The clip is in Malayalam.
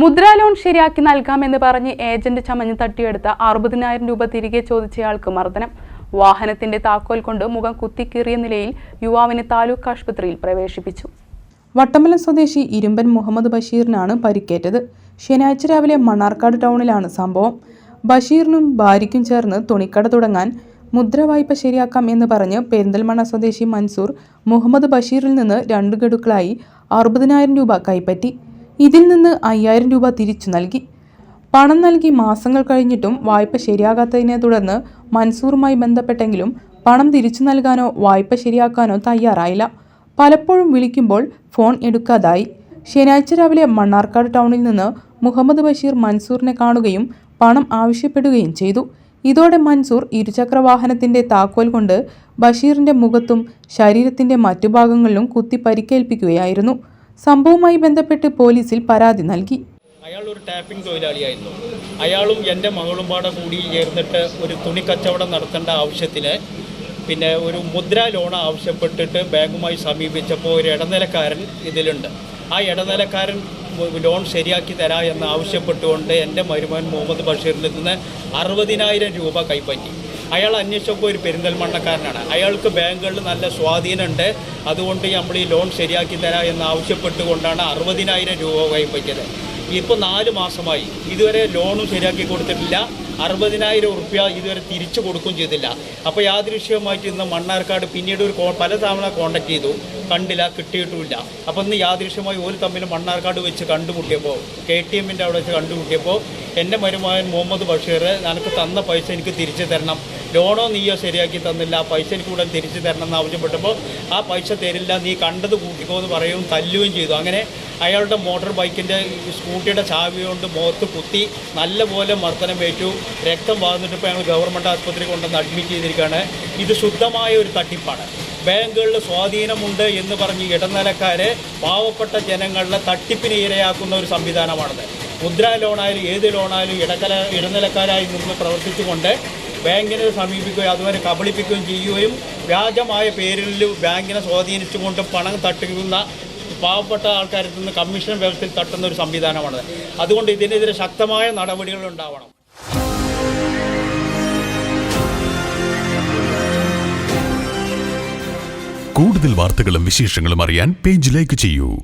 മുദ്രാ ലോൺ ശരിയാക്കി നൽകാമെന്ന് പറഞ്ഞ് ഏജന്റ് ചമഞ്ഞ് തട്ടിയെടുത്ത അറുപതിനായിരം രൂപ തിരികെ ചോദിച്ചയാൾക്ക് മർദ്ദനം. വാഹനത്തിന്റെ താക്കോൽ കൊണ്ട് മുഖം കുത്തിക്കീറിയ നിലയിൽ യുവാവിനെ താലൂക്ക് ആശുപത്രിയിൽ പ്രവേശിപ്പിച്ചു. വട്ടമ്പലം സ്വദേശി ഇരുമ്പൻ മുഹമ്മദ് ബഷീറിനാണ് പരിക്കേറ്റത്. ശനിയാഴ്ച രാവിലെ മണ്ണാർക്കാട് ടൗണിലാണ് സംഭവം. ബഷീറിനും ഭാര്യയ്ക്കും ചേർന്ന് തുണിക്കട തുടങ്ങാൻ മുദ്ര വായ്പ ശരിയാക്കാം എന്ന് പറഞ്ഞ് പെരിന്തൽമണ്ണ സ്വദേശി മൻസൂർ മുഹമ്മദ് ബഷീറിൽ നിന്ന് രണ്ട് ഗഡുക്കളായി അറുപതിനായിരം രൂപ കൈപ്പറ്റി. ഇതിൽ നിന്ന് അയ്യായിരം രൂപ തിരിച്ചു നൽകി. പണം നൽകി മാസങ്ങൾ കഴിഞ്ഞിട്ടും വായ്പ ശരിയാകാത്തതിനെ തുടർന്ന് മൻസൂറുമായി ബന്ധപ്പെട്ടെങ്കിലും പണം തിരിച്ചു നൽകാനോ വായ്പ ശരിയാക്കാനോ തയ്യാറായില്ല. പലപ്പോഴും വിളിക്കുമ്പോൾ ഫോൺ എടുക്കാതായി. ശനിയാഴ്ച രാവിലെ മണ്ണാർക്കാട് ടൗണിൽ നിന്ന് മുഹമ്മദ് ബഷീർ മൻസൂറിനെ കാണുകയും പണം ആവശ്യപ്പെടുകയും ചെയ്തു. ഇതോടെ മൻസൂർ ഇരുചക്ര വാഹനത്തിന്റെ താക്കോൽ കൊണ്ട് ബഷീറിന്റെ മുഖത്തും ശരീരത്തിന്റെ മറ്റു ഭാഗങ്ങളിലും കുത്തി പരിക്കേൽപ്പിക്കുകയായിരുന്നു. സംഭവവുമായി ബന്ധപ്പെട്ട് പോലീസിൽ പരാതി നൽകി. അയാൾ ഒരു ടാപ്പിംഗ് തൊഴിലാളിയായിരുന്നു. അയാളും എന്റെ മകളും പാടെ കൂടി ചേർന്നിട്ട് ഒരു തുണി കച്ചവടം നടത്തേണ്ട ആവശ്യത്തിന് പിന്നെ ഒരു മുദ്ര ലോൺ ആവശ്യപ്പെട്ടിട്ട് ബാങ്കുമായി സമീപിച്ചപ്പോൾ ഒരു ഇടനിലക്കാരൻ ഇതിലുണ്ട്. ആ ഇടനിലക്കാരൻ ലോൺ ശരിയാക്കി തരാ എന്ന് ആവശ്യപ്പെട്ടുകൊണ്ട് എന്റെ മരുമകൻ മുഹമ്മദ് ബഷീറിൽ നിന്ന് അറുപതിനായിരം രൂപ കൈപ്പറ്റി. അയാൾ അന്വേഷിച്ചപ്പോൾ ഒരു പെരിന്തൽമണ്ണക്കാരനാണ്. അയാൾക്ക് ബാങ്കുകളിൽ നല്ല സ്വാധീനമുണ്ട്. അതുകൊണ്ട് നമ്മൾ ഈ ലോൺ ശരിയാക്കി തരാം എന്ന് ആവശ്യപ്പെട്ടുകൊണ്ടാണ് അറുപതിനായിരം രൂപ കൈപ്പറ്റിയത് ഇപ്പോൾ നാല് മാസമായി. ഇതുവരെ ലോണും ശരിയാക്കി കൊടുത്തിട്ടില്ല. അറുപതിനായിരം ഉറുപ്യ ഇതുവരെ തിരിച്ചു കൊടുക്കുകയും ചെയ്തില്ല. അപ്പോൾ യാദൃശ്യമായിട്ട് ഇന്ന് മണ്ണാർക്കാട് പിന്നീട് ഒരു പല തവണ ചെയ്തു. കണ്ടില്ല കിട്ടിയിട്ടുമില്ല. അപ്പോൾ ഇന്ന് യാദൃശ്യമായി ഒരു തമ്മിൽ മണ്ണാർക്കാട് വെച്ച് കണ്ടുമുട്ടിയപ്പോൾ കെ ടി എമ്മിന്റെ അവിടെ വെച്ച് കണ്ടുമുട്ടിയപ്പോൾ എന്റെ മരുമകൻ മുഹമ്മദ് ബഷീർ നിനക്ക് തന്ന പൈസ എനിക്ക് തിരിച്ചു തരണം. ലോണോ നീയോ ശരിയാക്കി തന്നില്ല. പൈസ എനിക്ക് കൂടെ തിരിച്ചു എന്ന് ആവശ്യപ്പെട്ടപ്പോൾ ആ പൈസ തരില്ല നീ കണ്ടത് കൂട്ടിക്കോ എന്ന് പറയുകയും തല്ലുകയും ചെയ്തു. അങ്ങനെ അയാളുടെ മോട്ടോർ ബൈക്കിന്റെ സ്കൂട്ടിയുടെ ചാവി കൊണ്ട് മുഖത്ത് കുത്തി നല്ലപോലെ മർദ്ദനം ഏറ്റു. രക്തം വാർന്നിട്ട് ഇപ്പോൾ ഞങ്ങൾ ഗവൺമെന്റ് ആശുപത്രി കൊണ്ടുവന്ന് അഡ്മിറ്റ് ചെയ്തിരിക്കുകയാണ്. ഇത് ശുദ്ധമായ ഒരു തട്ടിപ്പാണ്. ബാങ്കുകളിൽ സ്വാധീനമുണ്ട് എന്ന് പറഞ്ഞ് ഇടനിലക്കാരെ പാവപ്പെട്ട ജനങ്ങളെ തട്ടിപ്പിന് ഇരയാക്കുന്ന ഒരു സംവിധാനമാണത്. മുദ്രാ ലോണായാലും ഏത് ലോണായാലും ഇടക്കല ഇടനിലക്കാരായി നിന്ന് പ്രവർത്തിച്ചുകൊണ്ട് ബാങ്കിനെ സമീപിക്കുകയും അതുവരെ കബളിപ്പിക്കുകയും ചെയ്യുകയും വ്യാജമായ പേരിൽ ബാങ്കിനെ സ്വാധീനിച്ചുകൊണ്ട് പണം തട്ടുന്ന പാവപ്പെട്ട ആൾക്കാരിൽ നിന്ന് കമ്മീഷൻ വ്യവസ്ഥയിൽ തട്ടുന്ന ഒരു സംവിധാനമാണത്. അതുകൊണ്ട് ഇതിനെതിരെ ശക്തമായ നടപടികൾ ഉണ്ടാവണം. കൂടുതൽ വാർത്തകളും വിശേഷങ്ങളും അറിയാൻ പേജ് ലൈക്ക് ചെയ്യൂ.